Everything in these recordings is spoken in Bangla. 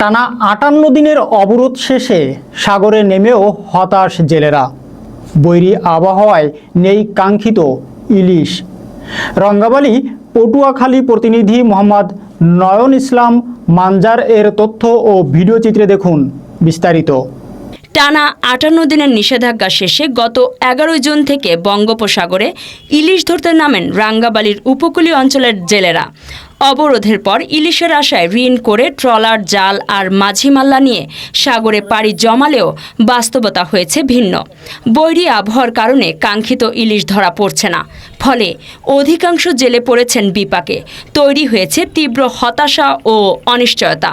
টানা আটান্ন দিনের অবরোধ শেষে সাগরে নেমেও হতাশ জেলেরা। বৈরী আবহাওয়ায় নেই কাঙ্ক্ষিত ইলিশ। রঙ্গাবালি, পটুয়াখালী প্রতিনিধি মোহাম্মদ নয়ন ইসলাম মানজার এর তথ্য ও ভিডিও চিত্রে দেখুন বিস্তারিত। টানা আটান্ন দিনের নিষেধাজ্ঞা শেষে গত এগারোই জুন থেকে বঙ্গোপসাগরে ইলিশ ধরতে নামেন রাঙ্গাবালির উপকূলীয় অঞ্চলের জেলেরা। অবরোধের পর ইলিশের আশায় ঋণ করে ট্রলার, জাল আর মাঝি মাল্লা নিয়ে সাগরে পাড়ি জমালেও বাস্তবতা হয়েছে ভিন্ন। বৈরী আবহাওয়ার কারণে কাঙ্ক্ষিত ইলিশ ধরা পড়ছে না। ফলে অধিকাংশ জেলে পড়েছেন বিপাকে। তৈরি হয়েছে তীব্র হতাশা ও অনিশ্চয়তা।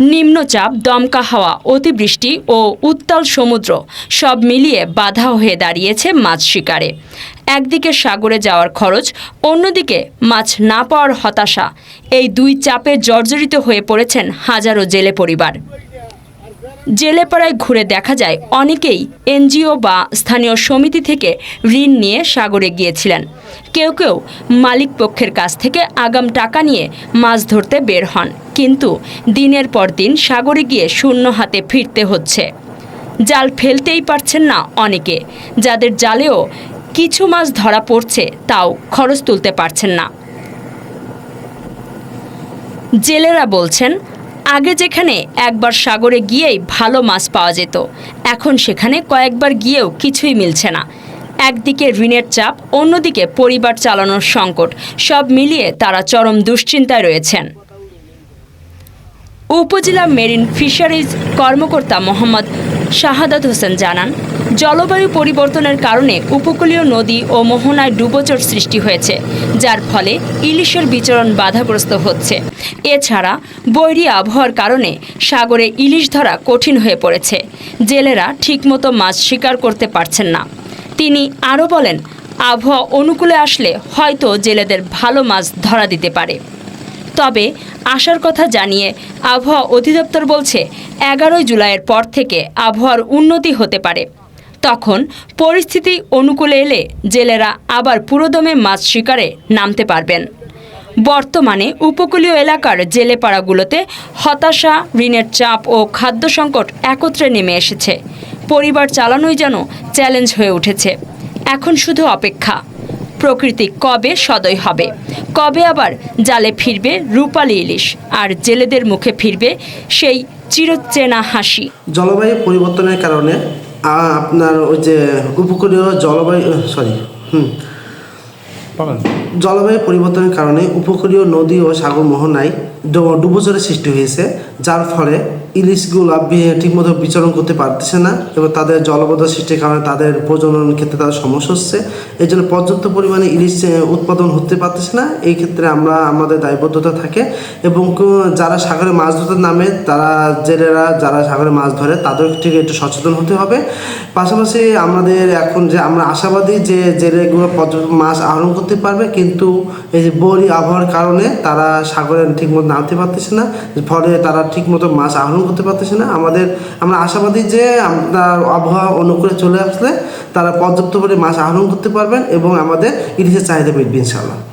নিম্নচাপ, দমকা হাওয়া, অতিবৃষ্টি ও উত্তাল সমুদ্র সব মিলিয়ে বাধা হয়ে দাঁড়িয়েছে মাছ শিকারে। একদিকে সাগরে যাওয়ার খরচ, অন্যদিকে মাছ না পাওয়ার হতাশা। এই দুই চাপে জর্জরিত হয়ে পড়েছেন হাজারো জেলে পরিবার। জেলেপাড়ায় ঘুরে দেখা যায় অনেকেই এনজিও বা স্থানীয় সমিতি থেকে ঋণ নিয়ে সাগরে গিয়েছিলেন। কেউ কেউ মালিক পক্ষের কাছ থেকে আগাম টাকা নিয়ে মাছ ধরতে বের হন, কিন্তু দিনের পর দিন সাগরে গিয়ে শূন্য হাতে ফিরতে হচ্ছে। জাল ফেলতেই পারছেন না অনেকে, যাদের জালেও কিছু মাছ ধরা পড়ছে তাও খরচ তুলতে পারছেন না। জেলেরা বলছেন আগে যেখানে একবার সাগরে গিয়েই ভালো মাছ পাওয়া যেত, এখন সেখানে কয়েকবার গিয়েও কিছুই মিলছে না। একদিকে ঋণের চাপ, অন্যদিকে পরিবার চালানোর সংকট, সব মিলিয়ে তারা চরম দুশ্চিন্তায় রয়েছেন। উপজেলা মেরিন ফিশারিজ কর্মকর্তা মোহাম্মদ শাহাদাত হোসেন জানান জলবায়ু পরিবর্তনের কারণে উপকূলীয় নদী ও মোহনায় ডুবোচর সৃষ্টি হয়েছে, যার ফলে ইলিশের বিচরণ বাধাগ্রস্ত হচ্ছে। এছাড়া, বৈরী আবহাওয়ার কারণে সাগরে ইলিশ ধরা কঠিন হয়ে পড়েছে। জেলেরা ঠিকমতো মাছ শিকার করতে পারছেন না। তিনি আরও বলেন, আবহাওয়া অনুকূলে আসলে হয়তো জেলেদের ভালো মাছ ধরা দিতে পারে। তবে আসার কথা জানিয়ে আবহাওয়া অধিদপ্তর বলছে, এগারোই জুলাইয়ের পর থেকে আবহাওয়ার উন্নতি হতে পারে। তখন পরিস্থিতি অনুকূলে এলে জেলেরা আবার পুরোদমে মাছ শিকারে নামতে পারবেন। বর্তমানে উপকূলীয় এলাকার জেলেপাড়াগুলোতে হতাশা, ঋণের চাপ ও খাদ্য সংকট একত্রে নেমে এসেছে। পরিবার চালানোই যেন চ্যালেঞ্জ হয়ে উঠেছে। এখন শুধু অপেক্ষা। প্রকৃতি কবে সদয় হবে? কবে আবার জালে ফিরবে রূপালী ইলিশ? আর জেলেদের মুখে ফিরবে সেই চিরচেনা হাসি। জলবায়ু পরিবর্তনের কারণে আপনার ওই যে উপকূলীয় জলবায়ু সরি হুম। জলবায়ু পরিবর্তনের কারণে উপকূলীয় নদী ও সাগর মোহনায় ডুবোচরের সৃষ্টি হয়েছে, যার ফলে ইলিশগুলো ঠিকমতো বিচরণ করতে পারতেছে না এবং তাদের জলবদ্ধ সৃষ্টির কারণে তাদের প্রজনন ক্ষেত্রে তাদের সমস্যা হচ্ছে। এই জন্য পর্যাপ্ত পরিমাণে ইলিশ উৎপাদন হতে পারতেছে না। এই ক্ষেত্রে আমরা, আমাদের দায়বদ্ধতা থাকে এবং যারা সাগরে মাছ ধরতে নামে, তারা, জেলেরা যারা সাগরে মাছ ধরে, তাদের থেকে একটু সচেতন হতে হবে। পাশাপাশি আমাদের এখন যে, আমরা আশাবাদী যে, জেলেগুলো পর্যাপ্ত মাছ আহরণ করতে পারবে কিন্তু এই যে বরি আবহাওয়ার কারণে তারা সাগরে ঠিকমতো নামতে পারতেছে না, ফলে তারা ঠিকমতো মাছ আহরণ করতে পারতেছে না। আমাদের, আমরা আশাবাদী যে আপনার আবহাওয়া অনুকূলে চলে আসলে তারা পর্যাপ্ত পরিমাণে মাছ আহরণ করতে পারবেন এবং আমাদের ইলিশের চাহিদা মিটবে ইনশাল্লাহ